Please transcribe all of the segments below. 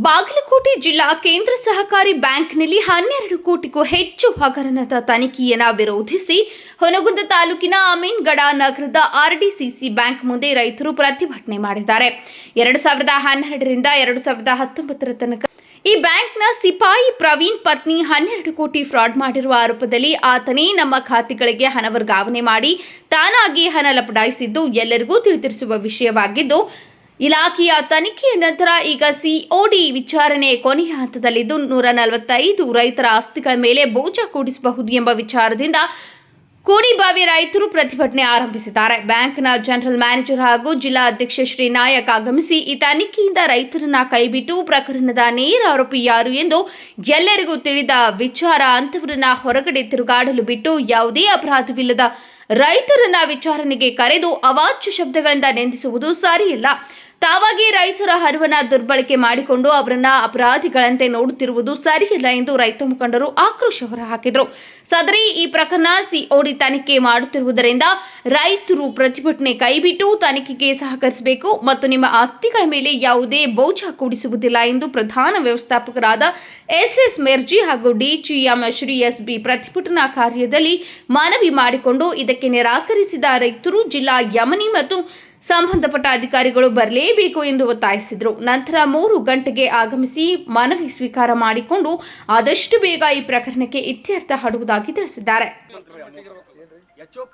ಬಾಗಲಕೋಟೆ ಜಿಲ್ಲಾ ಕೇಂದ್ರ ಸಹಕಾರಿ ಬ್ಯಾಂಕ್ನಲ್ಲಿ ಹನ್ನೆರಡು ಕೋಟಿಗೂ ಹೆಚ್ಚು ಹಗರಣದ ತನಿಖೆಯನ್ನು ವಿರೋಧಿಸಿ ಹೊನಗುಂದ ತಾಲೂಕಿನ ಅಮೀನ್ಗಡ ನಗರದ ಆರ್ಡಿಸಿಸಿ ಬ್ಯಾಂಕ್ ಮುಂದೆ ರೈತರು ಪ್ರತಿಭಟನೆ ಮಾಡಿದ್ದಾರೆ. ಎರಡು ಸಾವಿರದ ಹನ್ನೆರಡರಿಂದ ಎರಡು ಸಾವಿರದ ಹತ್ತೊಂಬತ್ತರ ತನಕ ಈ ಬ್ಯಾಂಕ್ನ ಸಿಪಾಯಿ ಪ್ರವೀಣ್ ಪತ್ನಿ ಹನ್ನೆರಡು ಕೋಟಿ ಫ್ರಾಡ್ ಮಾಡಿರುವ ಆರೋಪದಲ್ಲಿ ಆತನೇ ನಮ್ಮ ಖಾತೆಗಳಿಗೆ ಹಣ ವರ್ಗಾವಣೆ ಮಾಡಿ ತಾನಾಗಿ ಹಣ ಲಪಡಾಯಿಸಿದ್ದು ಎಲ್ಲರಿಗೂ ತಿಳಿದಿರಿಸುವ ವಿಷಯವಾಗಿದ್ದು ಇಲಾಖೆಯ ತನಿಖೆಯ ನಂತರ ಈಗ ಸಿಒಡಿ ವಿಚಾರಣೆ ಕೊನೆಯ ಹಂತದಲ್ಲಿದ್ದು ನೂರ ನಲವತ್ತೈದು ರೈತರ ಆಸ್ತಿಗಳ ಮೇಲೆ ಬೋಜ ಕೂಡಿಸಬಹುದು ಎಂಬ ವಿಚಾರದಿಂದ ಕೋಡಿಬಾವಿ ರೈತರು ಪ್ರತಿಭಟನೆ ಆರಂಭಿಸಿದ್ದಾರೆ. ಬ್ಯಾಂಕ್ನ ಜನರಲ್ ಮ್ಯಾನೇಜರ್ ಹಾಗೂ ಜಿಲ್ಲಾ ಅಧ್ಯಕ್ಷ ಶ್ರೀ ನಾಯಕ್ ಆಗಮಿಸಿ ಈ ತನಿಖೆಯಿಂದ ರೈತರನ್ನ ಕೈಬಿಟ್ಟು ಪ್ರಕರಣದ ನೇರ ಆರೋಪಿ ಯಾರು ಎಂದು ಎಲ್ಲರಿಗೂ ತಿಳಿದ ವಿಚಾರ ಅಂತವರನ್ನ ಹೊರಗಡೆ ತಿರುಗಾಡಲು ಬಿಟ್ಟು ಯಾವುದೇ ಅಪರಾಧವಿಲ್ಲದ ರೈತರನ್ನ ವಿಚಾರಣೆಗೆ ಕರೆದು ಅವಾಚ್ಯ ಶಬ್ದಗಳಿಂದ ನಿಂದಿಸುವುದು ಸರಿಯಿಲ್ಲ. ತಾವಾಗಿ ರೈತರ ಹರಿವನ್ನ ದುರ್ಬಳಕೆ ಮಾಡಿಕೊಂಡು ಅವರನ್ನ ಅಪರಾಧಿಗಳಂತೆ ನೋಡುತ್ತಿರುವುದು ಸರಿಯಿಲ್ಲ ಎಂದು ರೈತ ಮುಖಂಡರು ಆಕ್ರೋಶ ಹೊರಹಾಕಿದರು. ಸದರಿ ಈ ಪ್ರಕರಣ ಸಿಒಡಿ ತನಿಖೆ ಮಾಡುತ್ತಿರುವುದರಿಂದ ರೈತರು ಪ್ರತಿಭಟನೆ ಕೈಬಿಟ್ಟು ತನಿಖೆಗೆ ಸಹಕರಿಸಬೇಕು ಮತ್ತು ನಿಮ್ಮ ಆಸ್ತಿಗಳ ಮೇಲೆ ಯಾವುದೇ ಬೌಜ ಕೂಡಿಸುವುದಿಲ್ಲ ಎಂದು ಪ್ರಧಾನ ವ್ಯವಸ್ಥಾಪಕರಾದ ಎಸ್ಎಸ್ ಮೆರ್ಜಿ ಹಾಗೂ ಡಿಜಿಎಂ ಶ್ರೀ ಎಸ್ ಬಿ ಪ್ರತಿಭಟನಾ ಕಾರ್ಯದಲ್ಲಿ ಮನವಿ ಮಾಡಿಕೊಂಡು ಇದಕ್ಕೆ ನಿರಾಕರಿಸಿದ ರೈತರು ಜಿಲ್ಲಾ ಯಮನಿ ಮತ್ತು ಸಂಬಂಧಪಟ್ಟ ಅಧಿಕಾರಿಗಳು ಬರಲೇಬೇಕು ಎಂದು ಒತ್ತಾಯಿಸಿದರು. ನಂತರ ಮೂರು ಗಂಟೆಗೆ ಆಗಮಿಸಿ ಮನವಿ ಸ್ವೀಕಾರ ಮಾಡಿಕೊಂಡು ಆದಷ್ಟು ಬೇಗ ಈ ಪ್ರಕರಣಕ್ಕೆ ಇತ್ಯರ್ಥ ಹಾಡುವುದಾಗಿ ತಿಳಿಸಿದ್ದಾರೆ.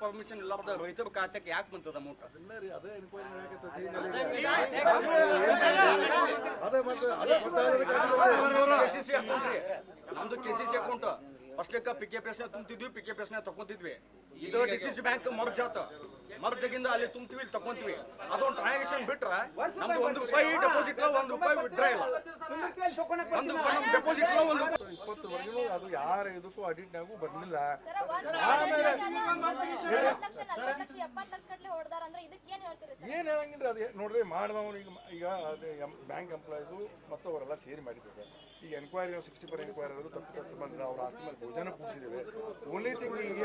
ಪರ್ಮಿಷನ್ ರೈತರ ಖಾತೆಗೆ ಯಾಕೆ ಬಂತದ ಅಮೌಂಟ್ ಅಕೌಂಟ್ ಫಸ್ಟ್ಲಿಕ್ಕ ಪಿ ಕೆ ಪಿ ಎಸ್ ತುಂಬ್ತಿದ್ವಿ ಪಿ ಕೆ ಪಿ ಎಸ್ ತಗೊಂತಿದ್ವಿ ಇದು D C C bank merge ಆತ ಮರ್ಜಗಿಂದ ಅಲ್ಲಿ ತುಂಬ್ತೀವಿ ಇಲ್ಲಿ ತಗೊಂತೀವಿ ಅದೊಂದು ಟ್ರಾನ್ಸಾಕ್ಷನ್ ಬಿಟ್ರ ನಮ್ದು ಒಂದು ರೂಪಾಯಿ ಡೆಪಾಸಿಟ್ ಒಂದು ರೂಪಾಯಿ ವಿಡ್ರಾ ಇಲ್ಲ ಒಂದು ಡೆಪಾಸಿಟ್ ಒಂದು ರೂಪಾಯಿ ಇಪ್ಪತ್ತುವರೆಗೂ ಅದು ಯಾರ ಇದಕ್ಕೂ ಅಡಿಟ್ ಅಡಿಟ್ನಾಗೂ ಬರಲಿಲ್ಲ. ಏನು ಅದೇ ಅದು ನೋಡ್ರಿ, ಮಾಡಿದವನು ಈಗ ಈಗ ಎಂ ಬ್ಯಾಂಕ್ ಎಂಪ್ಲಾಯೀಸು ಮತ್ತು ಅವರೆಲ್ಲ ಸೇರಿ ಮಾಡಿದ್ದಾರೆ. ಈಗ ಎನ್ಕ್ವೈರಿ ಸಿಕ್ಸ್ಟಿ ಫೋರ್ ಎನ್ಕ್ವೈರಿ ಆದರೂ ತಪ್ಪು ಕೆಲಸ ಬಂದರೆ ಅವ್ರ ಆಸ್ತಿ ಮೇಲೆ ಭೋಜನ ಕೂಡಿಸಿದ್ದೇವೆ ಓನ್ಲಿ ಥಿಂಗ್ ಈಗ